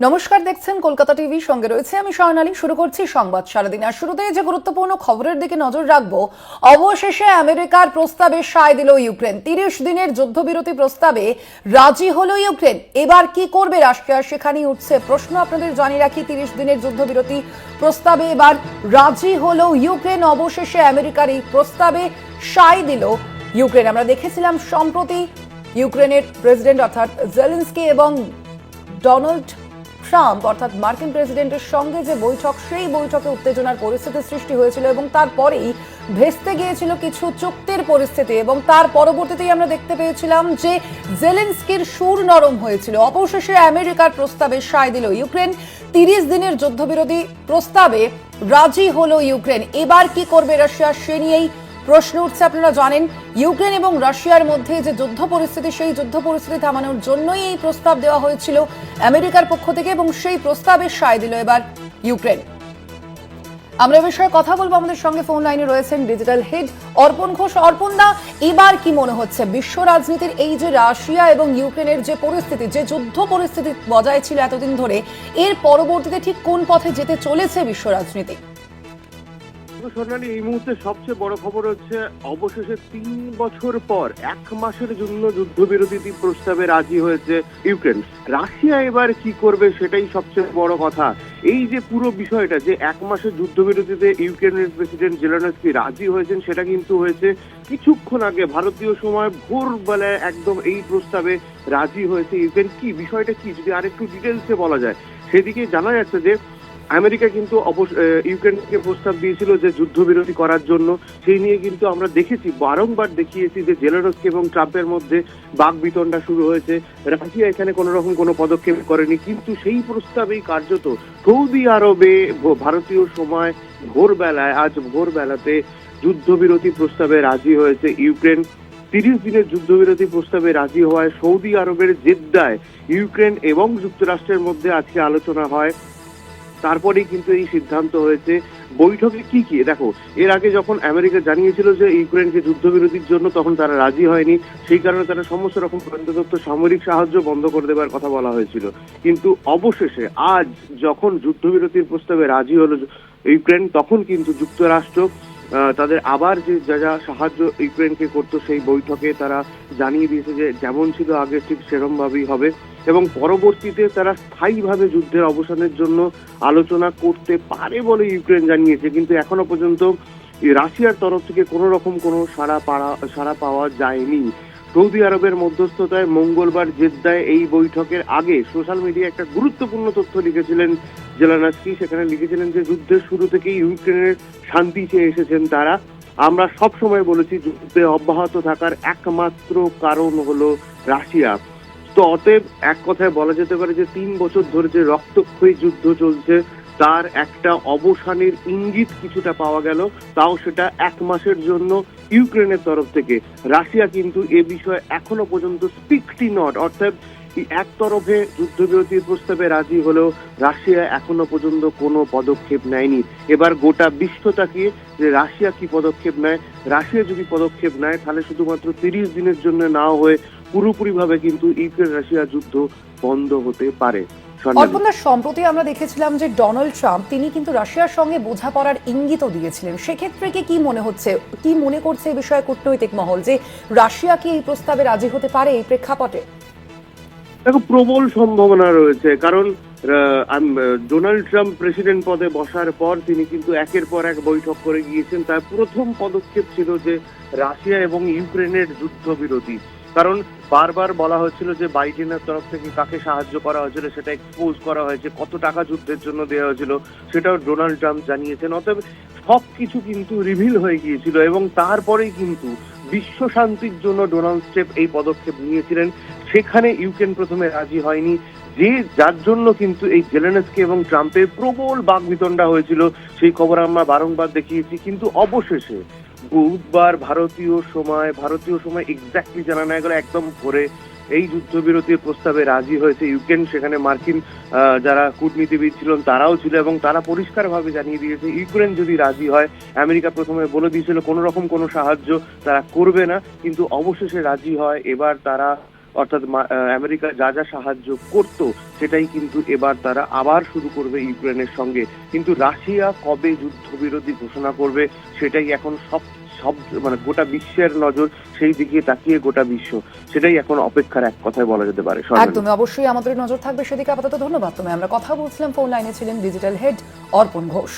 নমস্কার, দেখছেন কলকাতা টিভি। সঙ্গে রয়েছে আমি স্বর্ণালী শুরু করছি সংবাদ সারাদিন। আর শুরুতেই যে গুরুত্বপূর্ণ খবরের দিকে নজর রাখব, অবশেষে আমেরিকার প্রস্তাবে সায় দিল ইউক্রেন। তিরিশ দিনের যুদ্ধবিরতি প্রস্তাবে রাজি হলো ইউক্রেন। এবার কি করবে রাশিয়া? সেখানেই উঠছে প্রশ্ন। আপনাদের জানিয়ে রাখি, তিরিশ দিনের যুদ্ধবিরতি প্রস্তাবে এবার রাজি হলো ইউক্রেন। অবশেষে আমেরিকার এই প্রস্তাবে সায় দিল ইউক্রেন। আমরা দেখেছিলাম, সম্প্রতি ইউক্রেনের প্রেসিডেন্ট অর্থাৎ জেলেন্সকি এবং ডোনাল্ড ট্রাম্প, অর্থাৎ মার্কিন প্রেসিডেন্টের সঙ্গে যে বৈঠক, সেই বৈঠকে উত্তেজনার পরিস্থিতি সৃষ্টি হয়েছিল এবং তারপরেই ভেস্তে গিয়েছিল কিছু চুক্তির পরিস্থিতি এবং তার পরবর্তীতেই আমরা দেখতে পেয়েছিলাম যে জেলেন্সকির সুর নরম হয়েছিল। অবশেষে আমেরিকার প্রস্তাবে সায় দিল ইউক্রেন। তিরিশ দিনের যুদ্ধবিরোধী প্রস্তাবে রাজি হলো ইউক্রেন। এবার কি করবে রাশিয়া সে নিয়েই প্রশ্ন উঠছে, আপনারা জানেন, ইউক্রেন এবং রাশিয়ার মধ্যে যে যুদ্ধ পরিস্থিতি, সেই যুদ্ধ পরিস্থিতি থামানোর জন্যই এই প্রস্তাব দেওয়া হয়েছিল আমেরিকার পক্ষ থেকে এবং সেই প্রস্তাবে সায় দিল এবার ইউক্রেন। আমরা এ বিষয়ে কথা বলব। আমাদের সঙ্গে ফোন লাইনে রয়েছেন ডিজিটাল হেড অর্পণ ঘোষ। অর্পণ দা, এবার কি মনে হচ্ছে? বিশ্ব রাজনীতির এই যে রাশিয়া এবং ইউক্রেনের যে পরিস্থিতি, যে যুদ্ধ পরিস্থিতি বজায় ছিল এতদিন ধরে, এর পরবর্তীতে ঠিক কোন পথে যেতে চলেছে বিশ্ব রাজনীতি? সোনালী এই মুহূর্তে সবচেয়ে বড় খবর হচ্ছে, অবশেষে তিন বছর পর, এক মাসের জন্য যুদ্ধবিরতি প্রস্তাবে রাজি হয়েছে ইউক্রেন। রাশিয়া এবার কি করবে সেটাই সবচেয়ে বড় কথা। এই যে পুরো বিষয়টা যে এক মাসের যুদ্ধবিরতিতে ইউক্রেনের প্রেসিডেন্ট জেলানস্কি রাজি হয়েছেন, সেটা কিন্তু হয়েছে কিছুক্ষণ আগে। ভারতীয় সময় ভোরবেলায় একদম এই প্রস্তাবে রাজি হয়েছে ইউক্রেন। কি, বিষয়টা কি? যদি আরেকটু ডিটেলসে বলা যায়। সেদিকে জানা যাচ্ছে যে আমেরিকা কিন্তু ইউক্রেনকে প্রস্তাব দিয়েছিল যে যুদ্ধবিরতি করার জন্য। সেই নিয়ে কিন্তু আমরা দেখেছি, বারংবার দেখিয়েছি যে জেলারস্কি এবং ট্রাম্পের মধ্যে বাকবিতণ্ডা শুরু হয়েছে। রাশিয়া এখানে কোনো রকম কোনো পদক্ষেপ করেনি, কিন্তু সেই প্রস্তাবেই কার্যত সৌদি আরবে ভারতীয় সময় ভোরবেলায়, আজ ভোরবেলাতে যুদ্ধবিরতি প্রস্তাবে রাজি হয়েছে ইউক্রেন। তিরিশ দিনের যুদ্ধবিরতি প্রস্তাবে রাজি হওয়ায় সৌদি আরবের জেদ্দায় ইউক্রেন এবং যুক্তরাষ্ট্রের মধ্যে আজকে আলোচনা হয়। তারপরেই কিন্তু এই সিদ্ধান্ত হয়েছে। বৈঠকে কি কি? দেখো, এর আগে যখন আমেরিকা জানিয়েছিল যে ইউক্রেনকে যুদ্ধবিরতির জন্য তখন তারা রাজি হয়নি, সেই কারণে তারা সমস্ত রকম গোয়েন্দাদত্ত সামরিক সাহায্য বন্ধ করে দেওয়ার কথা বলা হয়েছিল। কিন্তু অবশেষে, আজ যখন যুদ্ধবিরতির প্রস্তাবে রাজি হলো ইউক্রেন, তখন কিন্তু যুক্তরাষ্ট্র তাদের আবার যে যা যা সাহায্য ইউক্রেনকে করতো সেই বৈঠকে তারা জানিয়ে দিয়েছে যে যেমন ছিল আগে, ঠিক সেরম ভাবেই হবে। এবং পরবর্তীতে তারা স্থায়ীভাবে যুদ্ধের অবসানের জন্য আলোচনা করতে পারে বলে ইউক্রেন জানিয়েছে। কিন্তু এখনও পর্যন্ত রাশিয়ার তরফ থেকে কোনো রকম কোনো সাড়া পাড়া, সাড়া পাওয়া যায়নি। সৌদি আরবের মধ্যস্থতায় মঙ্গলবার জেদ্দায় এই বৈঠকের আগে সোশ্যাল মিডিয়ায় একটা গুরুত্বপূর্ণ তথ্য লিখেছিলেন জেলানাস্কি। সেখানে লিখেছিলেন যে, যুদ্ধের শুরু থেকেই ইউক্রেনের শান্তি চেয়ে এসেছেন তারা। আমরা সব সময় বলেছি, যুদ্ধে অব্যাহত থাকার একমাত্র কারণ হলো রাশিয়া। তো অতএব এক কথায় বলা যেতে পারে যে তিন বছর ধরে যে রক্তক্ষয়ী যুদ্ধ চলছে, তার একটা অবসানের ইঙ্গিত কিছুটা পাওয়া গেল। তাও সেটা এক মাসের জন্য ইউক্রেনের তরফ থেকে। রাশিয়া কিন্তু এ বিষয়ে এখনও পর্যন্ত স্পিকটি নট। অর্থাৎ এক তরফে যুদ্ধবিরতির প্রস্তাবে রাজি হলেও রাশিয়া এখনও পর্যন্ত কোনো পদক্ষেপ নেয়নি। এবার গোটা বিশ্ব তাকিয়ে যে রাশিয়া কি পদক্ষেপ নেয়, রাশিয়া যদি পদক্ষেপ নেয়, তাহলে শুধুমাত্র তিরিশ দিনের জন্য না হয়ে পুরোপুরিভাবে কিন্তু ইউক্রেন রাশিয়া যুদ্ধ বন্ধ হতে পারে। সম্প্রতি আমরা দেখেছিলাম যে ডোনাল্ড ট্রাম্প, তিনি কিন্তু রাশিয়ার সঙ্গে বোঝাপড়ার ইঙ্গিতও দিয়েছিলেন। সেক্ষেত্রে কি কি মনে হচ্ছে, কি মনে করছে এই বিষয়ে কূটনৈতিক মহল যে রাশিয়া কি এই প্রস্তাবে রাজি হতে পারে এই প্রেক্ষাপটে? দেখো, প্রবল সম্ভাবনা রয়েছে। কারণ ডোনাল্ড ট্রাম্প প্রেসিডেন্ট পদে বসার পর তিনি কিন্তু একের পর এক বৈঠক করে গিয়েছেন। তার প্রথম পদক্ষেপ ছিল যে, রাশিয়া এবং ইউক্রেনের যুদ্ধবিরতি কারণ, বারবার বলা হচ্ছিল যে, বাইডেনের তরফ থেকে কাকে সাহায্য করা হয়েছিল, সেটা এক্সপোজ করা হয়েছে, কত টাকা যুদ্ধের জন্য দেওয়া হয়েছিল, সেটাও ডোনাল্ড ট্রাম্প জানিয়েছেন। অতএব সব কিছু কিন্তু রিভিল হয়ে গিয়েছিল এবং তারপরেই কিন্তু বিশ্ব শান্তির জন্য ডোনাল্ড স্টেপ এই পদক্ষেপ নিয়েছিলেন। সেখানে ইউক্রেন প্রথমে রাজি হয়নি, যে যার জন্য কিন্তু এই জেলেনস্কি এবং ট্রাম্পের প্রবল বাগবিতণ্ডা হয়েছিল, সেই খবর আমরা বারংবার দেখিয়েছি, কিন্তু অবশেষে বুধবার ভারতীয় সময় ভারতীয় সময় এক্স্যাক্টলি জানা না গেলে, একদম ভোরে এই যুদ্ধবিরতির প্রস্তাবে রাজি হয়েছে ইউক্রেন, সেখানে মার্কিন যারা কূটনীতিবিদ ছিলেন তারাও ছিল এবং তারা পরিষ্কারভাবে জানিয়ে দিয়েছে, ইউক্রেন যদি রাজি হয়, আমেরিকা প্রথমে বলে দিয়েছিল কোনো রকম কোনো সাহায্য তারা করবে না, কিন্তু অবশেষে রাজি হয়, এবার তারা অর্থাৎ আমেরিকা যা যা সাহায্য করত, সেটাই কিন্তু এবার তারা আবার শুরু করবে ইউক্রেনের সঙ্গে। কিন্তু রাশিয়া কবে যুদ্ধবিরতি ঘোষণা করবে, সেটাই এখন সব সব মানে গোটা বিশ্বের নজর সেই দিকে তাকিয়ে গোটা বিশ্ব। সেটাই এখন অপেক্ষার এক কথায় বলা যেতে পারে। একদমই, অবশ্যই আমাদের নজর থাকবে। সেদিকে আপাতত ধন্যবাদ। তুমি আমরা কথা বলছিলাম, ফোন লাইনে ছিলেন ডিজিটাল হেড অর্পণ ঘোষ।